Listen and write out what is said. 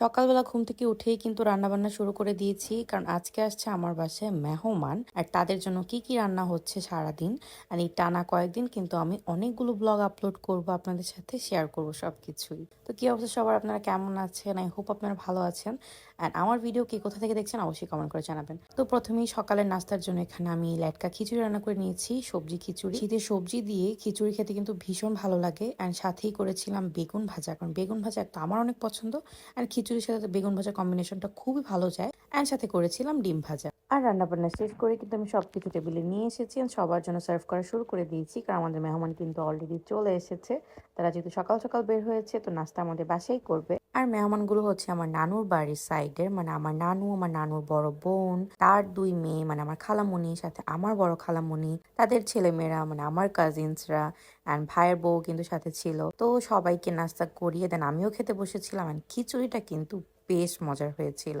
সকালবেলা ঘুম থেকে উঠেই কিন্তু রান্না বান্না শুরু করে দিয়েছি, কারণ আজকে আসছে আমার বাসায় মেহমান, আর তাদের জন্য কি কি রান্না হচ্ছে সারাদিন। আর এই টানা কয়েকদিন কিন্তু আমি অনেকগুলো ব্লগ আপলোড করব, আপনাদের সাথে শেয়ার করব সব কিছুই তো কি অবস্থা সবার? আপনারা কেমন আছেন? আই হোপ আপনারা ভালো আছেন। অ্যান্ড আমার ভিডিও কি কোথা থেকে দেখছেন অবশ্যই কমেন্ট করে জানাবেন। তো প্রথমেই সকালের নাস্তার জন্য এখানে আমি ল্যাটকা খিচুড়ি রান্না করে নিয়েছি, সবজি খিচুড়ি। শীতের সবজি দিয়ে খিচুড়ি খেতে কিন্তু ভীষণ ভালো লাগে। অ্যান্ড সাথেই করেছিলাম বেগুন ভাজা, কারণ বেগুন ভাজা একটা আমার অনেক পছন্দ, আর খিচুড়ির সাথে বেগুন ভাজা কম্বিনেশনটা খুবই ভালো যায়। অ্যান্ড সাথে করেছিলাম ডিম ভাজা। আর রান্না বান্না শেষ করে কিন্তু আমি সব কিছু টেবিলে নিয়ে এসেছি সবার জন্য সার্ভ করা শুরু করে দিয়েছি। কারণ আমাদের মেহমান কিন্তু অলরেডি চলে এসেছে। তারা যেহেতু সকাল সকাল বের হয়েছে, তো নাস্তা আমাদের বাসাই করবে। আর মেহমানগুলো হচ্ছে আমার নানুর বাড়ির সাইডের মানে আমার নানু, আমার নানুর বড় বোন, তার দুই মেয়ে মানে আমার খালামণি সাথে আমার বড় খালামণি তাদের ছেলেমেয়েরা মানে আমার কাজিনসরা অ্যান্ড ভাইয়ের বউ কিন্তু সাথে ছিল। তো সবাইকে নাস্তা করিয়ে দেন আমিও খেতে বসেছিলাম অ্যান্ড খিচুড়িটা কিন্তু বেশ মজার হয়েছিল।